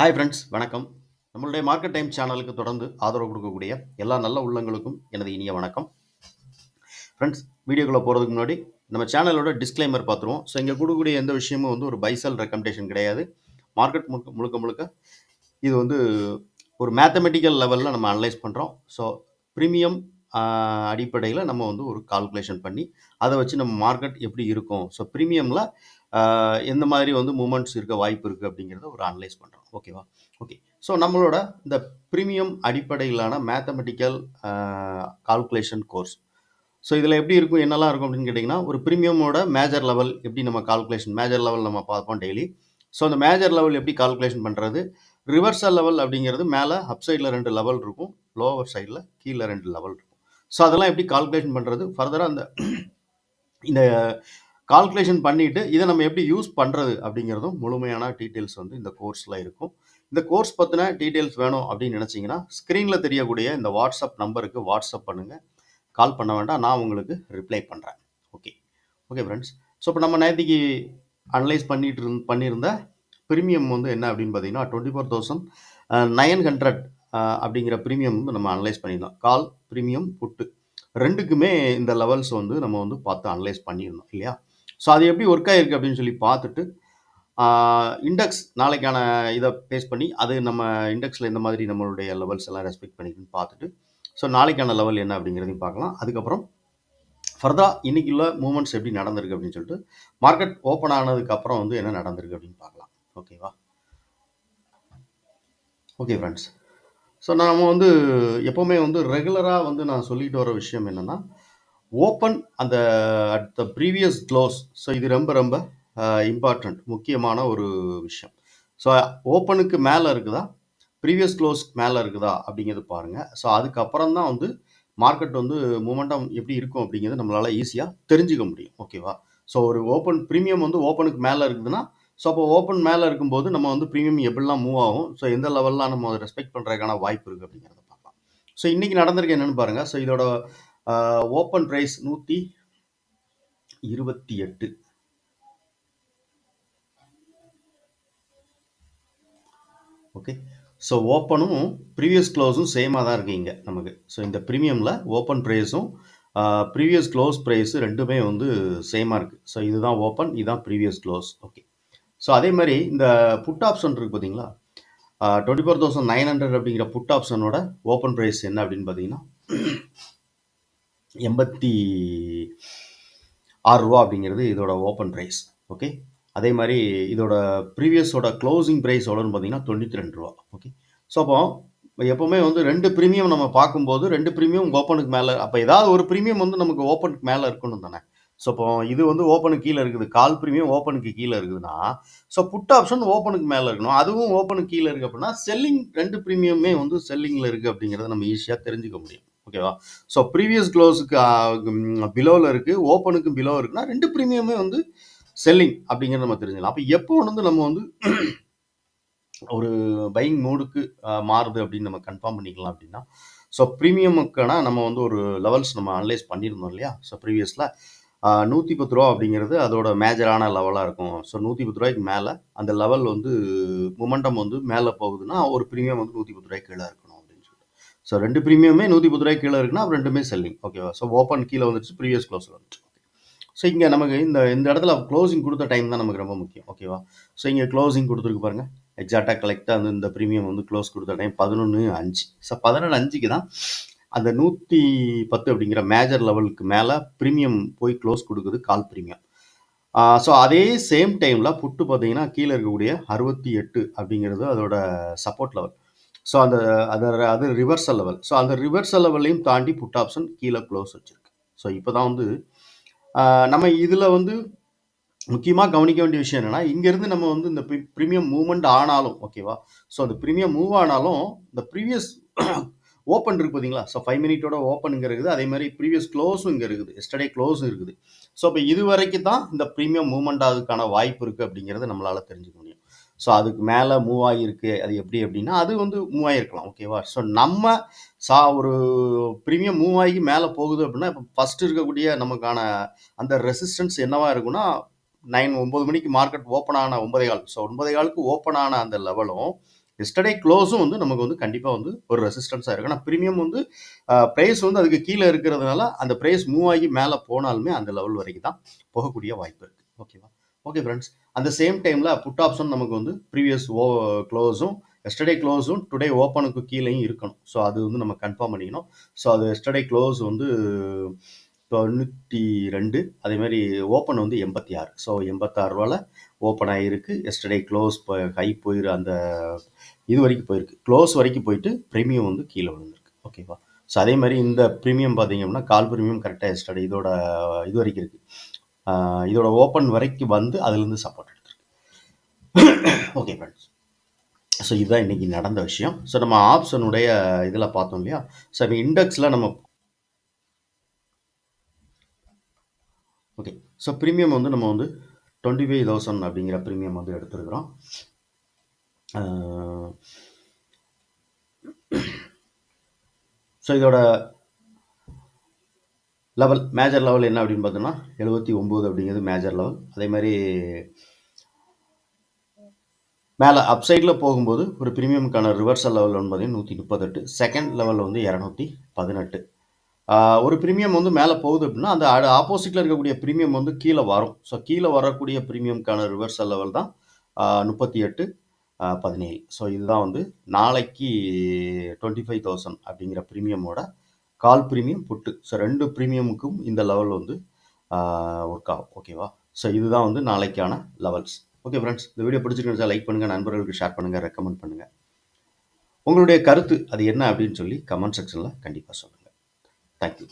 Hi friends வணக்கம். நம்மளுடைய market time சேனலுக்கு தொடர்ந்து ஆதரவு கொடுக்கக்கூடிய எல்லா நல்ல உள்ளங்களுக்கும் எனது இனிய வணக்கம். ஃப்ரெண்ட்ஸ் வீடியோக்குள்ளே போகிறதுக்கு முன்னாடி நம்ம சேனலோட டிஸ்க்ளைமர் பார்த்துருவோம். ஸோ இங்கே கொடுக்கக்கூடிய எந்த விஷயமும் வந்து ஒரு பைசல் ரெக்கமெண்டேஷன் கிடையாது. மார்க்கெட் முழுக்க முழுக்க முழுக்க இது வந்து ஒரு மேத்தமெட்டிக்கல் லெவலில் நம்ம அனலைஸ் பண்ணுறோம் ஸோ ப்ரீமியம் அடிப்படையில் நம்ம வந்து ஒரு கால்குலேஷன் பண்ணி அதை வச்சு நம்ம மார்க்கெட் எப்படி இருக்கும். ஸோ ப்ரீமியமில் எந்த மாதிரி வந்து மூமெண்ட்ஸ் இருக்க வாய்ப்பு இருக்குது அப்படிங்கிறத ஒரு அனலைஸ் பண்ணுறோம் ஓகேவா ஓகே ஸோ நம்மளோட இந்த ப்ரீமியம் அடிப்படையிலான மேத்தமெட்டிக்கல் கால்குலேஷன் கோர்ஸ் ஸோ இதில் எப்படி இருக்கும் என்னெல்லாம் இருக்கும் அப்படின்னு கேட்டிங்கன்னா ஒரு ப்ரீமியமோட மேஜர் லெவல் எப்படி நம்ம கால்குலேஷன் மேஜர் லெவல் நம்ம பார்ப்போம் டெய்லி ஸோ அந்த மேஜர் லெவல் எப்படி கால்குலேஷன் பண்ணுறது ரிவர்சல் லெவல் அப்படிங்கிறது மேலே அப் சைடில் ரெண்டு லெவல் இருக்கும் லோவர் சைடில் கீழே ரெண்டு லெவல் இருக்கும். ஸோ அதெல்லாம் எப்படி கால்குலேஷன் பண்ணுறது ஃபர்தராக அந்த இந்த கால்குலேஷன் பண்ணிவிட்டு இதை நம்ம எப்படி யூஸ் பண்ணுறது அப்படிங்கிறதும் முழுமையான டீட்டெயில்ஸ் வந்து இந்த கோர்ஸில் இருக்கும். இந்த கோர்ஸ் பற்றின டீட்டெயில்ஸ் வேணும் அப்படின்னு நினச்சிங்கன்னா ஸ்க்ரீனில் தெரியக்கூடிய இந்த வாட்ஸ்அப் நம்பருக்கு வாட்ஸ்அப் பண்ணுங்கள் கால் பண்ண வேண்டாம் நான் உங்களுக்கு ரிப்ளை பண்ணுறேன் ஓகே ஓகே ஃப்ரெண்ட்ஸ் ஸோ இப்போ நம்ம நேற்றுக்கு அனலைஸ் பண்ணிட்டு இருந் பண்ணியிருந்த ப்ரீமியம் வந்து என்ன அப்படின்னு பார்த்தீங்கன்னா twenty four thousand nine hundred அப்படிங்கிற ப்ரீமியம் வந்து நம்ம அனலைஸ் பண்ணியிருந்தோம் கால் ப்ரீமியம் புட்டு ரெண்டுக்குமே இந்த லெவல்ஸ் வந்து நம்ம வந்து பார்த்து அனலைஸ் பண்ணியிருந்தோம் இல்லையா? ஸோ அது எப்படி ஒர்க் ஆகிருக்கு அப்படின்னு சொல்லி பார்த்துட்டு இண்டெக்ஸ் நாளைக்கான இதை பேஸ் பண்ணி அது நம்ம இண்டெக்ஸில் இந்த மாதிரி நம்மளுடைய லெவல்ஸ் எல்லாம் ரெஸ்பெக்ட் பண்ணிக்கணும்னு பார்த்துட்டு ஸோ நாளைக்கான லெவல் என்ன அப்படிங்கிறதையும் பார்க்கலாம். அதுக்கப்புறம் ஃபர்தராக இன்னைக்கு உள்ள மூமெண்ட்ஸ் எப்படி நடந்திருக்கு அப்படின்னு சொல்லிட்டு மார்க்கெட் ஓப்பன் ஆனதுக்கப்புறம் வந்து என்ன நடந்திருக்கு அப்படின்னு பார்க்கலாம். ஓகேவா ஓகே ஃப்ரெண்ட்ஸ் ஸோ நாம் வந்து எப்போவுமே வந்து ரெகுலராக வந்து நான் சொல்லிட்டு வர விஷயம் என்னென்னா ஓப்பன் அந்த at the previous close so இது ரொம்ப ரொம்ப இம்பார்ட்டண்ட் முக்கியமான ஒரு விஷயம். ஸோ ஓப்பனுக்கு மேலே இருக்குதா? ப்ரீவியஸ் க்ளோஸ்க்கு மேலே இருக்குதா? அப்படிங்கிறது பாருங்கள் ஸோ அதுக்கப்புறம் தான் வந்து மார்க்கெட் வந்து மூமெண்டம் எப்படி இருக்கும் அப்படிங்கிறது நம்மளால் ஈஸியாக தெரிஞ்சுக்க முடியும். ஓகேவா ஸோ ஒரு ஓப்பன் ப்ரீமியம் வந்து ஓப்பனுக்கு மேலே இருக்குதுன்னா ஸோ அப்போ ஓப்பன் மேலே இருக்கும்போது நம்ம வந்து ப்ரீமியம் எப்படிலாம் மூவ் ஆகும்? ஸோ எந்த லெவல்லாம் நம்ம ரெஸ்பெக்ட் பண்ணுறதுக்கான வாய்ப்பு இருக்குது அப்படிங்கிறத பார்க்கலாம். ஸோ இன்றைக்கி நடந்திருக்கு என்னென்னு பாருங்கள் ஸோ இதோட ஓப்பன் ப்ரைஸ் நூற்றி இருபத்தி எட்டு. ஓகே ஸோ ஓப்பனும் ப்ரீவியஸ் க்ளோஸும் சேமாக தான் இருக்குது இங்கே நமக்கு. ஸோ இந்த ப்ரீமியமில் ஓப்பன் ப்ரைஸும் ப்ரீவியஸ் க்ளோஸ் ப்ரைஸு ரெண்டுமே வந்து சேமாக இருக்குது ஸோ இதுதான் ஓப்பன் இதுதான் ப்ரீவியஸ் க்ளோஸ் ஓகே ஸோ அதே மாதிரி இந்த புட் ஆப்ஷன் இருக்குது பார்த்தீங்களா twenty four thousand nine hundred அப்படிங்கிற புட் ஆப்ஷனோட ஓப்பன் ப்ரைஸ் என்ன அப்படின்னு பார்த்தீங்கன்னா எண்பத்தி ஆறு ரூபா அப்படிங்கிறது இதோட ஓப்பன் ப்ரைஸ் ஓகே அதே மாதிரி இதோட ப்ரீவியஸோட க்ளோசிங் ப்ரைஸ் எவ்வளோன்னு பார்த்தீங்கன்னா தொண்ணூற்றி ரெண்டு ரூபா ஓகே ஸோ அப்போ எப்போவுமே வந்து ரெண்டு ப்ரீமியம் நம்ம பார்க்கும்போது ரெண்டு ப்ரீமியம் ஓப்பனுக்கு மேலே அப்போ ஏதாவது ஒரு ப்ரீமியம் வந்து நமக்கு ஓப்பனுக்கு மேலே இருக்கணும் தானே? ஸோ இப்போ இது வந்து ஓப்பனுக்கு கீழே இருக்குது. கால் ப்ரீமியம் ஓப்பனுக்கு கீழே இருக்குதுன்னா ஸோ புட் ஆப்ஷன் ஓப்பனுக்கு மேலே இருக்கணும். அதுவும் ஓப்பனுக்கு கீழே இருக்குது அப்படின்னா செல்லிங் ரெண்டு ப்ரீமியமே வந்து செல்லிங்கில் இருக்குது அப்படிங்கிறத நம்ம ஈஸியாக தெரிஞ்சுக்க முடியும். ஓகேவா ஸோ ப்ரீவியஸ் க்ளோஸுக்கு பிலோவில் இருக்குது ஓப்பனுக்கு பிலோ இருக்குன்னா ரெண்டு ப்ரீமியமே வந்து செல்லிங் அப்படிங்கிறத நம்ம தெரிஞ்சுக்கலாம். அப்போ எப்போ வந்து நம்ம வந்து ஒரு பையிங் மோடுக்கு மாறுது அப்படின்னு நம்ம கன்ஃபார்ம் பண்ணிக்கலாம் அப்படின்னா ஸோ ப்ரீமியமுக்கான நம்ம வந்து ஒரு லெவல்ஸ் நம்ம அனலைஸ் பண்ணியிருந்தோம் இல்லையா? ஸோ ப்ரீவியஸில் நூற்றி பத்து ரூபா அப்படிங்கிறது அதோட மேஜரான லெவலாக இருக்கும். ஸோ நூற்றி பத்து ரூபாய்க்கு மேலே அந்த லெவல் வந்து மொமெண்டம் வந்து மேலே போகுதுன்னா ஒரு ப்ரீமியம் வந்து நூற்றி பத்து ரூபாய்க்கு கீழே இருக்கணும் அப்படின்னு சொல்லிட்டு. ஸோ ரெண்டு ப்ரீமியமே நூற்றி பத்து ரூபாய்க்கு கீழே இருக்குன்னா ரெண்டுமே செல்லிங் ஓகேவா ஸோ ஓப்பன் கீழே வந்துச்சு ப்ரீவியஸ் க்ளோஸ் வந்துச்சு ஸோ இங்கே நமக்கு இந்த இந்த இடத்துல க்ளோசிங் கொடுத்த டைம் தான் நமக்கு ரொம்ப முக்கியம். ஓகேவா ஸோ இங்கே க்ளோசிங் கொடுத்துருக்கு பாருங்கள் எக்ஸாக்டாக கலெக்டாக வந்து இந்த ப்ரீமியம் வந்து க்ளோஸ் கொடுத்த டைம் பதினொன்று அஞ்சு. ஸோ பதினொன்று அஞ்சுக்கு தான் அந்த நூற்றி பத்து அப்படிங்கிற மேஜர் லெவலுக்கு மேலே ப்ரீமியம் போய் க்ளோஸ் கொடுக்குது கால் ப்ரீமியம் ஸோ அதே சேம் டைமில் புட்டு பார்த்தீங்கன்னா கீழே இருக்கக்கூடிய அறுபத்தி எட்டு அப்படிங்கிறது அதோட சப்போர்ட் லெவல் ஸோ அந்த அது அது ரிவர்சல் லெவல் ஸோ அந்த ரிவர்சல் லெவல்லையும் தாண்டி புட் ஆப்ஷன் கீழே க்ளோஸ் வச்சுருக்கு. ஸோ இப்போ தான் வந்து நம்ம இதில் வந்து முக்கியமாக கவனிக்க வேண்டிய விஷயம் என்னென்னா இங்கேருந்து நம்ம வந்து இந்த ப்ரீமியம் மூவ்மெண்ட் ஆனாலும் ஓகேவா ஸோ அந்த ப்ரீமியம் மூவ் ஆனாலும் இந்த ப்ரீவியஸ் ஓப்பன் இருக்குது பார்த்தீங்களா ஸோ ஃபைவ் மினிட்டோட ஓப்பன் இங்கே இருக்குது. அதே மாதிரி ப்ரீவியஸ் க்ளோஸும் இங்கே இருக்குது. எஸ்டர்டே க்ளோஸும் இருக்குது. ஸோ இப்போ இது வரைக்கும் தான் இந்த ப்ரீமியம் மூவ்மெண்ட் ஆகுதுக்கான வாய்ப்பு இருக்குது அப்படிங்கிறத நம்மளால் தெரிஞ்சுக்க முடியும். ஸோ அதுக்கு மேலே மூவ் ஆகிருக்கு அது எப்படி அப்படின்னா அது வந்து மூவ் ஆகிருக்கலாம் ஓகேவா ஸோ நம்ம சா ஒரு ப்ரீமியம் மூவ் ஆகி மேலே போகுது அப்படின்னா இப்போ ஃபஸ்ட்டு இருக்கக்கூடிய நமக்கான அந்த ரெசிஸ்டன்ஸ் என்னவாக இருக்குன்னா நைன் ஒம்பது மணிக்கு மார்க்கெட் ஓப்பன் ஆன ஒன்பதே கால். ஸோ ஒன்பதே காலுக்கு ஓப்பன் ஆன அந்த லெவலும் எஸ்டர்டே க்ளோஸும் வந்து நமக்கு வந்து கண்டிப்பாக வந்து ஒரு ரெசிஸ்டன்ஸாக இருக்கும். ஆனால் ப்ரீமியம் வந்து ப்ரைஸ் வந்து அதுக்கு கீழே இருக்கிறதுனால அந்த ப்ரைஸ் மூவ் ஆகி மேலே போனாலுமே அந்த லெவல் வரைக்கும் தான் போகக்கூடிய வாய்ப்பு இருக்குது ஓகேவா ஓகே ஃப்ரெண்ட்ஸ் அந்த சேம் டைமில் புட் ஆப்ஷன் நமக்கு வந்து ப்ரீவியஸ் ஓ க்ளோஸும் எஸ்டர்டே க்ளோஸும் டுடே ஓப்பனுக்கு கீழேயும் இருக்கணும். ஸோ அது வந்து நம்ம கன்ஃபார்ம் பண்ணிக்கணும். ஸோ அது எஸ்டர்டே க்ளோஸ் வந்து தொண்ணூற்றி ரெண்டு அதே மாதிரி ஓப்பன் வந்து எண்பத்தி ஆறு. ஸோ எண்பத்தாறு ரூபாவில் ஓப்பன் ஆகிருக்கு எஸ்டர்டே க்ளோஸ் ஹை போயிரு அந்த இது வரைக்கும் போயிருக்கு. க்ளோஸ் வரைக்கும் போயிட்டு ப்ரீமியம் வந்து கீழே விழுந்திருக்கு. ஓகேவா ஸோ அதே மாதிரி இந்த ப்ரீமியம் பார்த்தீங்க அப்படின்னா கால் ப்ரீமியம் கரெக்டாக எஸ்டர்டே இதோட இது வரைக்கும் இருக்குது இதோட ஓப்பன் வரைக்கும் வந்து அதுலேருந்து சப்போர்ட் எடுத்துருக்கு. ஓகே ஃப்ரெண்ட்ஸ் ஸோ இதுதான் இன்றைக்கி நடந்த விஷயம். ஸோ நம்ம ஆப்ஷனுடைய இதில் பார்த்தோம் இல்லையா? ஸோ இப்போ இண்டெக்ஸில் நம்ம ஓகே ஸோ ப்ரீமியம் வந்து நம்ம வந்து டுவெண்ட்டி ஃபைவ் தௌசண்ட் அப்படிங்கிற ப்ரீமியம் வந்து எடுத்துருக்குறோம். ஸோ இதோட லெவல் மேஜர் லெவல் என்ன அப்படின்னு பார்த்தோம்னா எழுபத்தி ஒம்பது அப்படிங்கிறது மேஜர் லெவல் அதே மாதிரி மேலே அப்சைடில் போகும்போது ஒரு ப்ரீமியமுக்கான ரிவர்சல் லெவல் வந்து பார்த்தீங்கன்னா நூற்றி முப்பத்தெட்டு. செகண்ட் லெவல் வந்து இரநூத்தி பதினெட்டு. ஒரு ப்ரீமியம் வந்து மேலே போகுது அப்படின்னா அந்த ஆப்போசிட்டில் இருக்கக்கூடிய ப்ரீமியம் வந்து கீழே வரும். ஸோ கீழே வரக்கூடிய ப்ரீமியம்க்கான ரிவர்சல் லெவல் தான் முப்பத்தி எட்டு பதினேழு. ஸோ இதுதான் வந்து நாளைக்கு டுவெண்ட்டி ஃபைவ் தௌசண்ட் அப்படிங்கிற ப்ரீமியமோட கால் ப்ரீமியம் புட்டு. ஸோ ரெண்டு ப்ரீமியமுக்கும் இந்த லெவல் வந்து ஒர்க் ஆகும். ஓகேவா ஸோ இதுதான் வந்து நாளைக்கான லெவல்ஸ் ஓகே ஃப்ரெண்ட்ஸ் இந்த வீடியோ பிடிச்சிருக்கா லைக் பண்ணுங்கள் நண்பர்களுக்கு ஷேர் பண்ணுங்கள் ரெக்கமெண்ட் பண்ணுங்கள் உங்களுடைய கருத்து அது என்ன அப்படின்னு சொல்லி கமெண்ட் செக்ஷனில் கண்டிப்பாக சொல்லுங்கள் Thank you.